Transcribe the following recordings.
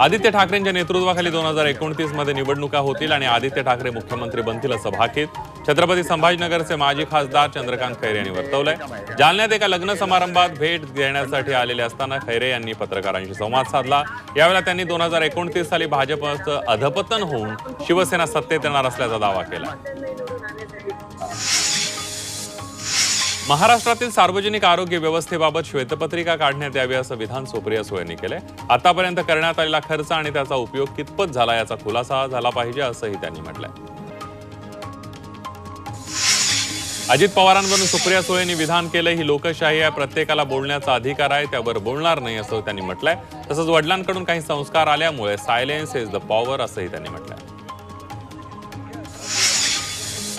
आदित्य ठाकरेंच्या नेतृत्वाखाली दोन हजार एकोणतीसमध्ये निवडणुका होतील आणि आदित्य ठाकरे मुख्यमंत्री बनतील असं भाकीत छत्रपती संभाजीनगरचे माजी खासदार चंद्रकांत खैरे यांनी वर्तवलंय. जालन्यात एका लग्न समारंभात भेट देण्यासाठी आलेले असताना खैरे यांनी पत्रकारांशी संवाद साधला. यावेळेला त्यांनी दोन हजार एकोणतीस साली भाजपचं अधपतन होऊन शिवसेना सत्तेत येणार असल्याचा दावा केला. महाराष्ट्रातील सार्वजनिक आरोग्य व्यवस्थेबाबत श्वेतपत्रिका काढण्यात यावी असं विधान सुप्रिया सुळे यांनी केलंय. आतापर्यंत करण्यात आलेला खर्च आणि त्याचा उपयोग कितपत झाला याचा खुलासा झाला पाहिजे असंही त्यांनी म्हटलंय. अजित पवारांवरून सुप्रिया सुळेंनी विधान केलं ही लोकशाही आहे प्रत्येकाला बोलण्याचा अधिकार आहे त्यावर बोलणार नाही असं त्यांनी म्हटलंय. तसंच वडिलांकडून काही संस्कार आल्यामुळे सायलेन्स इज द पॉवर असंही त्यांनी म्हटलंय.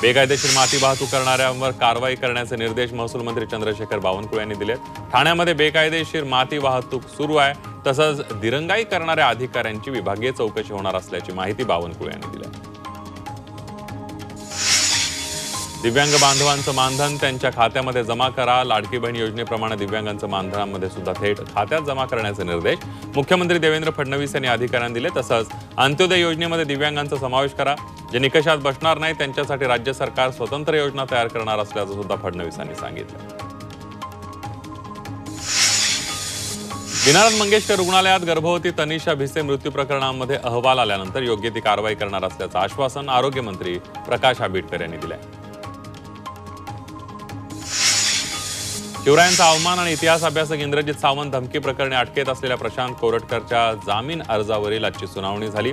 बेकायदेशीर माती वाहतूक करणाऱ्यांवर कारवाई करण्याचे निर्देश महसूल मंत्री चंद्रशेखर बावनकुळे यांनी दिलेत. ठाण्यामध्ये बेकायदेशीर माती वाहतूक सुरू आहे. तसंच दिरंगाई करणाऱ्या अधिकाऱ्यांची विभागीय चौकशी होणार असल्याची माहिती बावनकुळे यांनी दिली दिव्यांग बांधवांचं मानधन त्यांच्या खात्यामध्ये जमा करा. लाडकी बहीण योजनेप्रमाणे दिव्यांगांचं मानधनामध्ये सुद्धा थेट खात्यात जमा करण्याचे निर्देश मुख्यमंत्री देवेंद्र फडणवीस यांनी अधिकाऱ्यांना दिले. तसंच अंत्योदय योजनेमध्ये दिव्यांगांचा समावेश करा. जे निकषात बसणार नाही त्यांच्यासाठी राज्य सरकार स्वतंत्र योजना तयार करणार असल्याचं सुद्धा फडणवीस यांनी सांगितलं. दिनानाथ मंगेशकर रुग्णालयात गर्भवती तनिषा भिसे मृत्यू प्रकरणामध्ये अहवाल आल्यानंतर योग्य ती कारवाई करणार असल्याचं आश्वासन आरोग्यमंत्री प्रकाश आंबेडकर यांनी दिलंय. शिवरायांचा अवमान आणि इतिहास अभ्यासक इंद्रजित सावंत धमकी प्रकरणी अटकेत असलेल्या प्रशांत कोरटकरच्या जामीन अर्जावरील आजची सुनावणी झाली.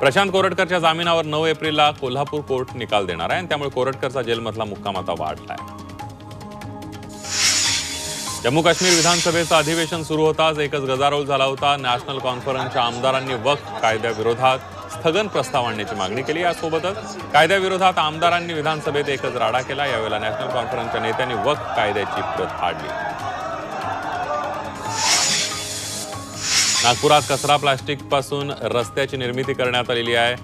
प्रशांत कोरटकरच्या जामिनावर नऊ एप्रिलला कोल्हापूर कोर्ट निकाल देणार आहे आणि त्यामुळे कोरटकरचा जेलमधला मुक्काम आता वाढलाय जम्मू काश्मीर विधानसभेचं अधिवेशन सुरू होताच एकच गजारोळ झाला होता. नॅशनल कॉन्फरन्सच्या आमदारांनी वक्फ कायद्याविरोधात स्थगन प्रस्ताव आणण्याची मागणी केली. यासोबतच कायद्याविरोधात आमदारांनी विधानसभेत एकच राडा केला. यावेळेला नॅशनल कॉन्फरन्सच्या नेत्यांनी वक्फ कायद्याची प्रत फाडली. नागपुरात कचरा प्लास्टिकपासून रस्त्याची निर्मिती करण्यात आलेली आहे.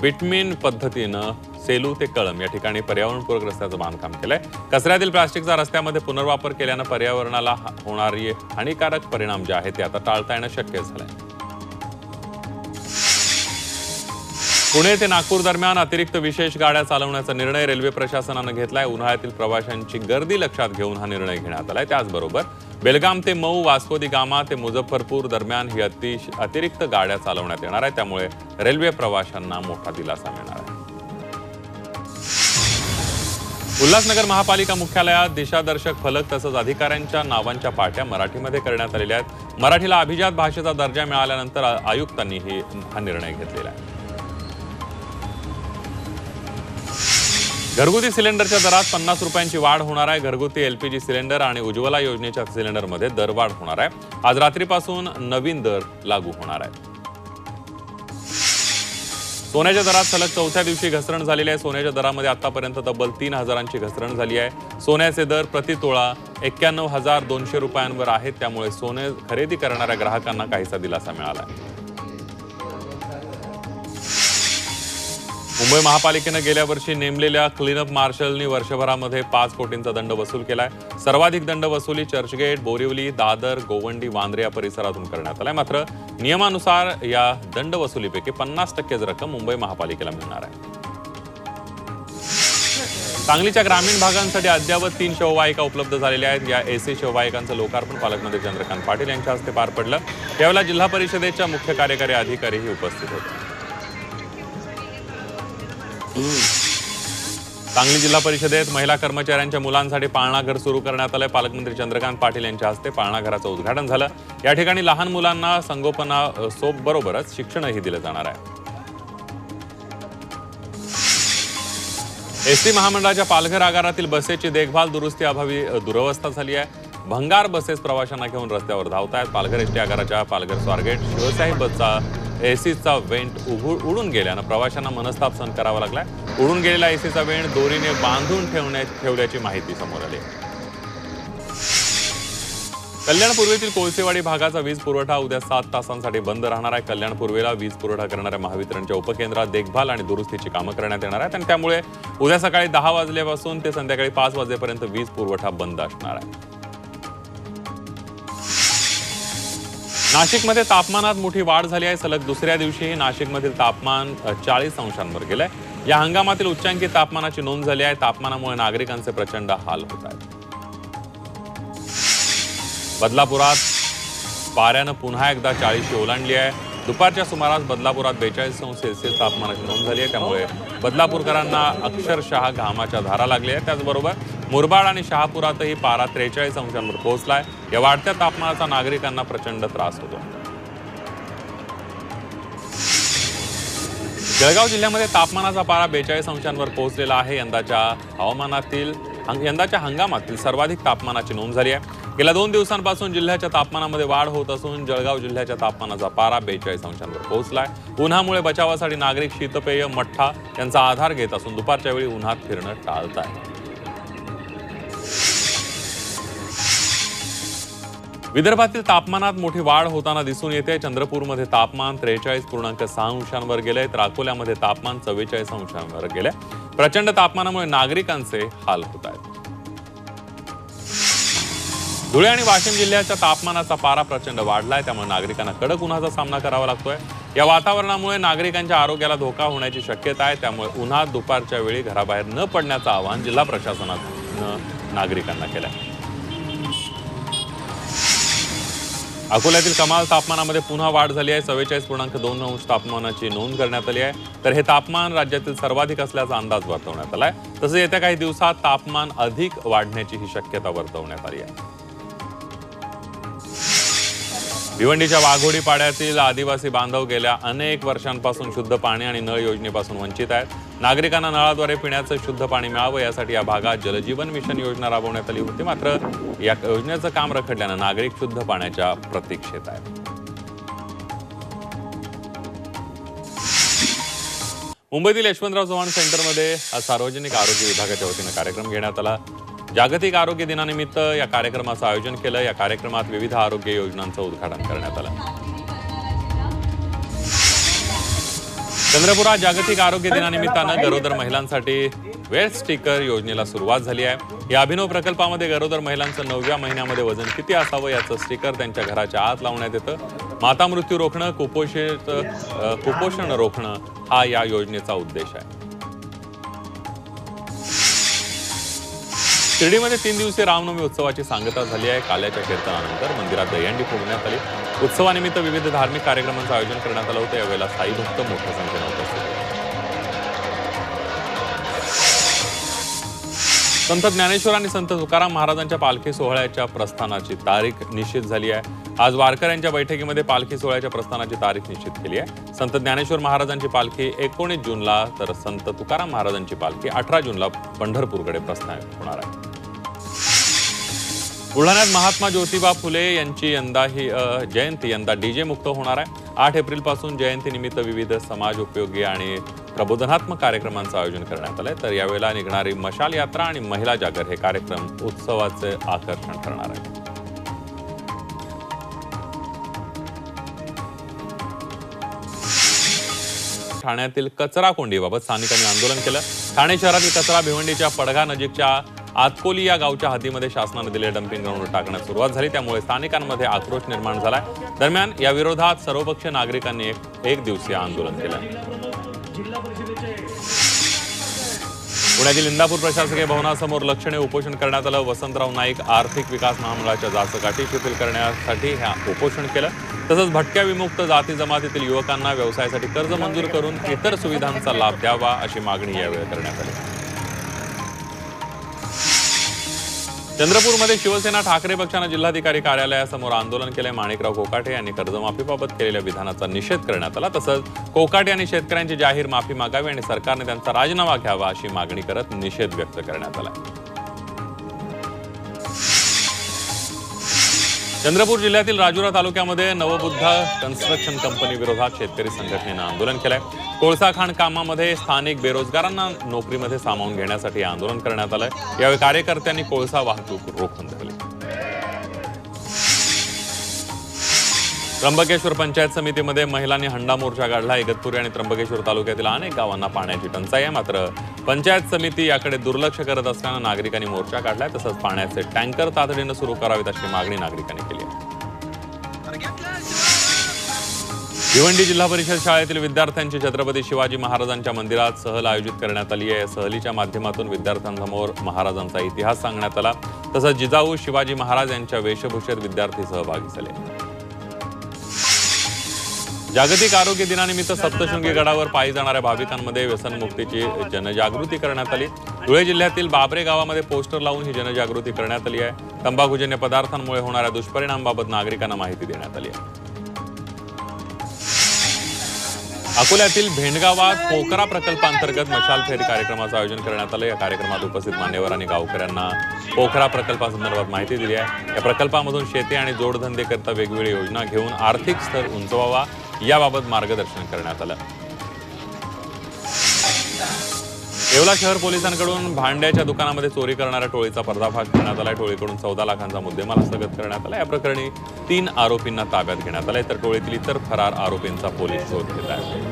बिटमिन पद्धतीनं सेलू ते कळम या ठिकाणी पर्यावरणपूरक रस्त्याचं बांधकाम केलंय. कचऱ्यातील प्लास्टिकचा रस्त्यामध्ये पुनर्वापर केल्यानं पर्यावरणाला होणारी हानिकारक परिणाम जे आहेत ते आता टाळता येणं शक्य झालंय. पुणे ते नागपूर दरम्यान अतिरिक्त विशेष गाड्या चालवण्याचा निर्णय रेल्वे प्रशासनानं घेतलाय. उन्हाळ्यातील प्रवाशांची गर्दी लक्षात घेऊन हा निर्णय घेण्यात आलाय. त्याचबरोबर बेलगाम ते मऊ वास्कोदी गामा ते मुझफ्फरपूर दरम्यान ही अतिश अतिरिक्त गाड्या चालवण्यात येणार आहे त्यामुळे रेल्वे प्रवाशांना मोठा दिलासा मिळणार आहे. उल्हासनगर महापालिका मुख्यालयात दिशादर्शक फलक तसंच अधिकाऱ्यांच्या नावांच्या पाट्या मराठीमध्ये करण्यात आलेल्या आहेत. मराठीला अभिजात भाषेचा दर्जा मिळाल्यानंतर आयुक्तांनी ही हा निर्णय घेतलेला आहे. घरगुती सिलेंडरच्या दरात पन्नास रुपयांची वाढ होणार आहे. घरगुती एलपीजी सिलेंडर आणि उज्ज्वला योजनेच्या सिलेंडरमध्ये दरवाढ होणार आहे. आज रात्रीपासून नवीन दर लागू होणार आहे. सोन्याच्या दरात सलग चौथ्या दिवशी घसरण झालेली आहे. सोन्याच्या दरामध्ये आतापर्यंत तब्बल तीन हजारांची घसरण झाली आहे. सोन्याचे दर प्रति तोळा एक्क्याण्णव हजार दोनशे रुपयांवर आहेत. त्यामुळे सोने खरेदी करणाऱ्या ग्राहकांना काहीसा दिलासा मिळाला आहे. मुंबई महापालिकेनं गेल्या वर्षी नेमलेल्या क्लीनअप मार्शलनी वर्षभरामध्ये पाच कोटींचा दंड वसूल केलाय. सर्वाधिक दंड वसुली चर्चगेट बोरिवली दादर गोवंडी वांद्रे या परिसरातून करण्यात आलाय. मात्र नियमानुसार या दंड वसुलीपैकी पन्नास टक्केच रक्कम मुंबई महापालिकेला मिळणार आहे. सांगलीच्या ग्रामीण भागांसाठी अद्यावत तीन शववाहिका उपलब्ध झालेल्या आहेत. या एसी शववाहिकांचं लोकार्पण पालकमंत्री चंद्रकांत पाटील यांच्या हस्ते पार पडलं. त्यावेळेला जिल्हा परिषदेच्या मुख्य कार्यकारी अधिकारीही उपस्थित होते. सांगली जिल्हा परिषदेत महिला कर्मचाऱ्यांच्या मुलांसाठी पाळणाघर सुरू करण्यात आलंय. पालकमंत्री चंद्रकांत पाटील यांच्या हस्ते पाळणाघराचं उद्घाटन झालं. या ठिकाणी लहान मुलांना संगोपना अ, सोप बरोबरच शिक्षणही दिलं जाणार आहे. एसटी महामंडळाच्या पालघर आगारातील बसेसची देखभाल दुरुस्ती अभावी दुरवस्था झाली आहे. भंगार बसेस प्रवाशांना घेऊन रस्त्यावर धावत आहेत पालघर एसटी आगाराच्या पालघर स्वारगेट शिवसाहेब बसचा एसीचा वेंट उघड उडून गेल्यानं प्रवाशांना मनस्ताप सहन करावा लागलाय उडून गेलेला एसीचा वेंट दोरीने बांधून ठेवण्या ठेवल्याची माहिती समोर आली. कल्याण पूर्वेतील कोळसेवाडी भागाचा वीज पुरवठा उद्या सात तासांसाठी बंद राहणार आहे. कल्याण पूर्वेला वीज पुरवठा करणाऱ्या महावितरणच्या उपकेंद्रात देखभाल आणि दुरुस्तीची कामं करण्यात येणार आहेत आणि त्यामुळे उद्या सकाळी दहा वाजल्यापासून ते संध्याकाळी पाच वाजेपर्यंत वीज पुरवठा बंद असणार आहे. नाशिकमध्ये तापमानात मोठी वाढ झाली आहे. सलग दुसऱ्या दिवशीही नाशिकमधील तापमान चाळीस अंशांवर गेलंय. या हंगामातील उच्चांकी तापमानाची नोंद झाली आहे. तापमानामुळे नागरिकांचे प्रचंड हाल होत आहेत. बदलापुरात पाऱ्यानं पुन्हा एकदा चाळीसशी ओलांडली आहे. दुपारच्या सुमारास बदलापुरात बेचाळीस अंश सेल्सिअस तापमानाची नोंद झाली आहे. त्यामुळे बदलापूरकरांना अक्षरशः घामाच्या धारा लागल्या आहेत त्याचबरोबर मुरबाड आणि शहापुरातही पारा त्रेचाळीस अंशांवर पोहोचलाय. या वाढत्या तापमानाचा नागरिकांना प्रचंड त्रास होतो. जळगाव जिल्ह्यामध्ये तापमानाचा पारा बेचाळीस अंशांवर पोहोचलेला आहे. यंदाच्या हवामानातील यंदाच्या हंगामातील सर्वाधिक तापमानाची नोंद झाली आहे. गेल्या दोन दिवसांपासून जिल्ह्याच्या तापमानामध्ये वाढ होत असून जळगाव जिल्ह्याच्या तापमानाचा पारा बेचाळीस अंशांवर पोहोचलाय. उन्हामुळे बचावासाठी नागरिक शीतपेय मठ्ठा यांचा आधार घेत असून दुपारच्या वेळी उन्हात फिरणं टाळत आहे विदर्भातील तापमानात मोठी वाढ होताना दिसून येते. चंद्रपूरमध्ये तापमान त्रेचाळीस पूर्णांक सहा अंशांवर गेले तर अकोल्यामध्ये तापमान चव्वेचाळीस अंशांवर गेले प्रचंड तापमानामुळे नागरिकांचे हाल होत आहेत. धुळे आणि वाशिम जिल्ह्याच्या तापमानाचा पारा प्रचंड वाढलाय. त्यामुळे नागरिकांना कडक उन्हाचा सामना करावा लागतोय. या वातावरणामुळे नागरिकांच्या आरोग्याला धोका होण्याची शक्यता आहे. त्यामुळे उन्हात दुपारच्या वेळी घराबाहेर न पडण्याचं आवाहन जिल्हा प्रशासनानं नागरिकांना केलं आहे अकोल्यातील कमाल तापमानामध्ये पुन्हा वाढ झाली आहे. चव्वेचाळीस पूर्णांक दोन अंश तापमानाची नोंद करण्यात आली आहे. तर हे तापमान राज्यातील सर्वाधिक असल्याचा अंदाज वर्तवण्यात आलाय. तसंच येत्या काही दिवसात तापमान अधिक वाढण्याची ही शक्यता वर्तवण्यात आली आहे. भिवंडीच्या वाघोडी पाड्यातील आदिवासी बांधव गेल्या अनेक वर्षांपासून शुद्ध पाणी आणि नळ योजनेपासून वंचित आहेत. नागरिकांना नळाद्वारे पिण्याचं शुद्ध पाणी मिळावं यासाठी या भागात जलजीवन मिशन योजना राबवण्यात आली होती. मात्र या योजनेचं काम रखडल्यानं नागरिक शुद्ध पाण्याच्या प्रतीक्षेत आहेत. मुंबईतील यशवंतराव चव्हाण सेंटरमध्ये आज सार्वजनिक आरोग्य विभागाच्या वतीनं कार्यक्रम घेण्यात आला. जागतिक आरोग्य दिनानिमित्त या कार्यक्रमाचं आयोजन केलं. या कार्यक्रमात विविध आरोग्य योजनांचं उद्घाटन करण्यात आलं. चंद्रपुरात जागतिक आरोग्य दिनानिमित्तानं गरोदर महिलांसाठी वेळ स्टिकर योजनेला सुरुवात झाली आहे. या अभिनव प्रकल्पामध्ये गरोदर महिलांचं नवव्या महिन्यामध्ये वजन किती असावं याचं स्टिकर त्यांच्या घराच्या आत लावण्यात येतं. माता मृत्यू रोखणं कुपोषित कुपोषण रोखणं हा या योजनेचा उद्देश आहे. शिर्डीमध्ये तीन दिवसीय रामनवमी उत्सवाची सांगता झाली आहे. काल्याच्या कीर्तनानंतर मंदिरात दहीहंडी फोडण्यात आली. उत्सवानिमित्त विविध धार्मिक कार्यक्रमांचं आयोजन करण्यात आलं होतं. यावेळेला साई भक्त मोठ्या संख्येनं उपस्थित संत ज्ञानेश्वर आणि संत तुकाराम महाराजांच्या पालखी सोहळ्याच्या प्रस्थानाची तारीख निश्चित झाली आहे. आज वारकऱ्यांच्या बैठकीमध्ये पालखी सोहळ्याच्या प्रस्थानाची तारीख निश्चित केली आहे. संत ज्ञानेश्वर महाराजांची पालखी एकोणीस जूनला तर संत तुकाराम महाराजांची पालखी अठरा जूनला पंढरपूरकडे प्रस्थान होणार आहे. बुलढाण्यात महात्मा ज्योतिबा फुले यांची यंदा ही जयंती यंदा डीजे मुक्त होणार आहे. आठ एप्रिलपासून जयंतीनिमित्त विविध समाज उपयोगी आणि प्रबोधनात्मक कार्यक्रमांचं आयोजन करण्यात आलंय. तर यावेळेला निघणारी मशाल यात्रा आणि महिला जागर हे कार्यक्रम उत्सवाचे आकर्षण ठरणार आहे. ठाण्यातील कचरा कोंडीबाबत स्थानिकांनी आंदोलन केलं. ठाणे शहरातील कचरा भिवंडीच्या पडघा नजीकच्या आतकोली या गावच्या हद्दीमध्ये शासनाने दिलेल्या डम्पिंग ग्राउंडवर टाकण्यास सुरुवात झाली. त्यामुळे स्थानिकांमध्ये आक्रोश निर्माण झालाय. दरम्यान या विरोधात सर्वपक्षीय नागरिकांनी एक एक दिवसीय आंदोलन केलं. पुण्यातील इंदापूर प्रशासकीय भवनासमोर लक्षणीय उपोषण करण्यात आलं. वसंतराव नाईक आर्थिक विकास महामंडळाच्या जाचकाठी शिथिल करण्यासाठी ह्या उपोषण केलं. तसंच भटक्या विमुक्त जाती जमातीतील युवकांना व्यवसायासाठी कर्ज मंजूर करून इतर सुविधांचा लाभ द्यावा अशी मागणी यावेळी करण्यात आली. चंद्रपूरमध्ये शिवसेना ठाकरे पक्षानं जिल्हाधिकारी कार्यालयासमोर आंदोलन केलंय. माणिकराव कोकाटे यांनी कर्जमाफीबाबत केलेल्या विधानाचा निषेध करण्यात आला. तसंच कोकाटे यांनी शेतकऱ्यांची जाहीर माफी मागावी आणि सरकारने त्यांचा राजीनामा घ्यावा अशी मागणी करत निषेध व्यक्त करण्यात आला. चंद्रपूर जिल्ह्यातील राजुरा तालुक्यामध्ये नवबुद्धा कन्स्ट्रक्शन कंपनी विरोधात शेतकरी संघटनेनं आंदोलन केलंय. कोळसा खाण कामामध्ये स्थानिक बेरोजगारांना नोकरीमध्ये सामावून घेण्यासाठी आंदोलन करण्यात आलंय. यावेळी कार्यकर्त्यांनी कोळसा वाहतूक रोखून धरली. त्र्यंबकेश्वर पंचायत समितीमध्ये महिलांनी हंडा मोर्चा काढला. इगतपुरी आणि त्र्यंबकेश्वर तालुक्यातील अनेक गावांना पाण्याची टंचाई आहे. मात्र पंचायत समिती याकडे दुर्लक्ष करत असल्यानं नागरिकांनी मोर्चा काढलाय. तसंच पाण्याचे टँकर तातडीनं सुरू करावेत अशी मागणी नागरिकांनी केली आहे. भिवंडी जिल्हा परिषद शाळेतील विद्यार्थ्यांची छत्रपती शिवाजी महाराजांच्या मंदिरात सहल आयोजित करण्यात आली आहे. या सहलीच्या माध्यमातून विद्यार्थ्यांसमोर महाराजांचा इतिहास सांगण्यात आला. तसंच जिजाऊ शिवाजी महाराज यांच्या वेशभूषेत विद्यार्थी सहभागी झाले. जागतिक आरोग्य दिनानिमित्त सप्तशृंगी गडावर पायी जाणाऱ्या भाविकांमध्ये व्यसनमुक्तीची जनजागृती करण्यात आली. धुळे जिल्ह्यातील बाबरे गावामध्ये पोस्टर लावून ही जनजागृती करण्यात आली आहे. तंबाखूजन्य पदार्थांमुळे होणाऱ्या दुष्परिणामाबाबत नागरिकांना माहिती देण्यात आली आहे. अकोल्यातील भेंडगावात पोकरा प्रकल्पांतर्गत मशाल फेरी कार्यक्रमाचं आयोजन करण्यात आलं. या कार्यक्रमात उपस्थित मान्यवरांनी गावकऱ्यांना पोखरा प्रकल्पासंदर्भात माहिती दिली आहे. या प्रकल्पामधून शेती आणि जोडधंदे करता वेगवेगळी योजना घेऊन आर्थिक स्तर उंचवावा. याबाबत मार्गदर्शन करण्यात आलं. येवला शहर पोलिसांकडून भांड्याच्या दुकानामध्ये चोरी करणाऱ्या टोळीचा पर्दाफाश करण्यात आला टोळीकडून चौदा लाखांचा मुद्देमाल हस्तगत करण्यात आला या प्रकरणी तीन आरोपींना ताब्यात घेण्यात आलाय. तर टोळीतील इतर फरार आरोपींचा पोलीस शोध घेत आहे